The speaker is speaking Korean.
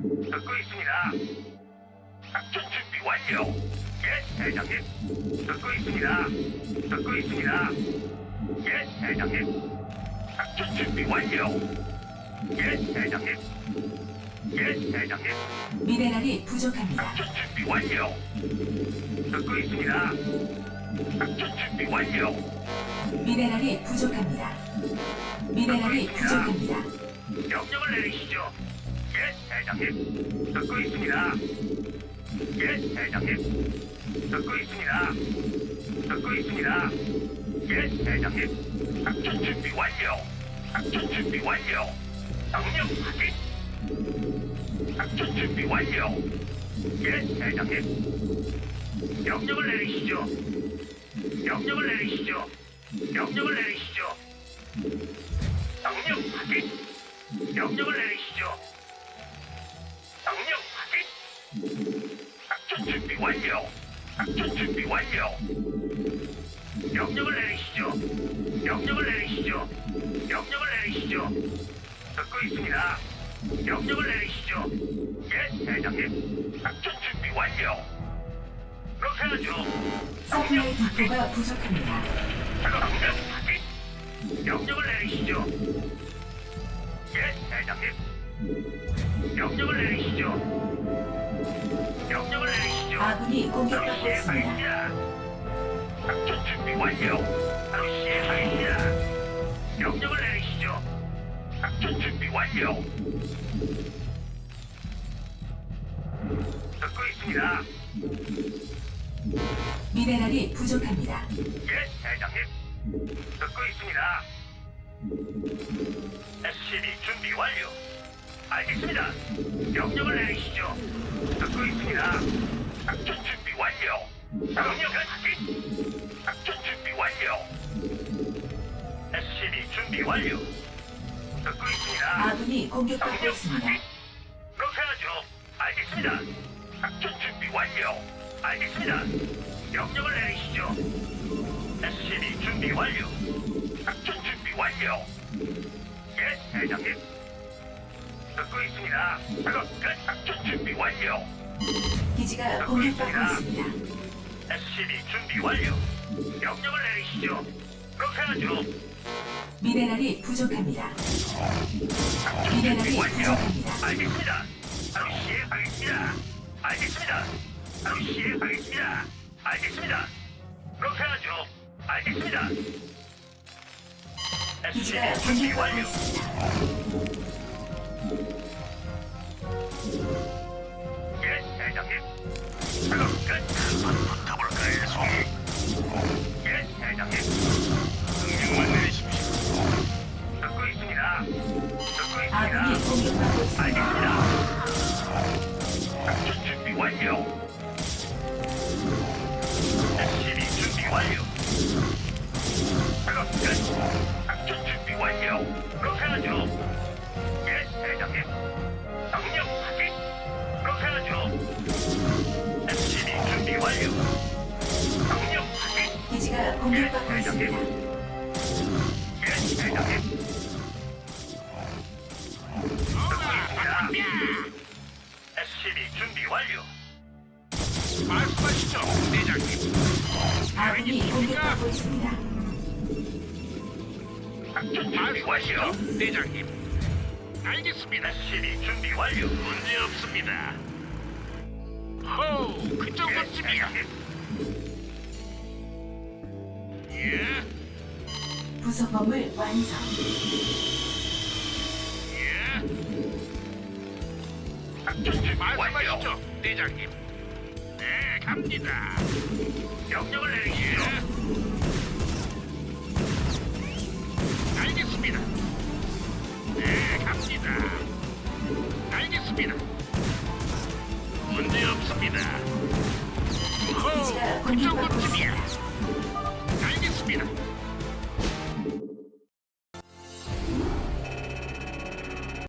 듣고 있습니다. 작전 준비 완료. 예, 대장님. 듣고 있습니다. 듣고 있습니다. 예, 대장님. 작전 준비 완료. 예, 대장님. 예, 대장님. 미네랄이 부족합니다. 작전 준비 완료. 듣고 있습니다. 작전 준비 완료. 미네랄이 부족합니다. 미네랄이 부족합니다. 명령을 내리시죠. 예, 대장님. 듣고 있습니다. 예. 예. 완료. 작전 준비 완료. 명령을 내리시죠. 명령을 내리시죠. 명령을 내리시죠. 듣고 있습니다. 명령을 내리시죠. 예, 대장님. 작전 준비 완료. 그렇게 하죠. 서플라이 디포가 부족합니다. 작업 명령 확인. 명령을 내리시죠. 예, 대장님. 명령을 내리시죠. 명령을 내리시죠. 아군이 공격받고 있습니다. 시행하겠습니다. 작전 준비 완료. 바로 시행하겠습니다. 명령을 내리시죠. 작전 준비 완료. 듣고 있습니다. 미네랄이 부족합니다. 예, 대장님. 듣고 있습니다. SCB 준비 완료. 알겠습니다. 명령을 내리시죠. 듣고 있습니다. 작전 준비 완료. 명령 확인. 작전 준비 완료. SCB 준비 완료. 듣고 있습니다. 아군이 공격받고 명령 있습니다. 확인. 그렇게 하죠. 알겠습니다. 작전 준비 완료. 알겠습니다. 명령을 내리시죠. SCB 준비 완료. 작전 준비 완료. 예, 대장님. 듣고 있습니다. 작업 끝. 작전 준비 완료. 기지가 공격받고 있습니다. SCB 준비 완료. 명령을 내리시죠. 그렇게 하죠. 미네랄이 부족합니다. 작전 미네랄이 준비 완료. 부족합니다. 알겠습니다. 바로 시행하겠습니다. 알겠습니다. 바로 시행하겠습니다. 알겠습니다. 그렇게 하죠. 알겠습니다. 기지가 SCB 준비 공격받고 완료. 있습니다. 준비 완료. 문제 없습니다. 호우, 그 정도쯤이야. 예, 부속 건물 완성. 예. 작전 준비 완료. 말씀하시죠, 대장님. 네, 갑니다. 명령을 예. 내리시죠. 알겠습니다. 네, 갑니다. 알겠습니다. 문제 없습니다. 기지가 호우, 그 공격받고 정도쯤이야. 있습니다. benim.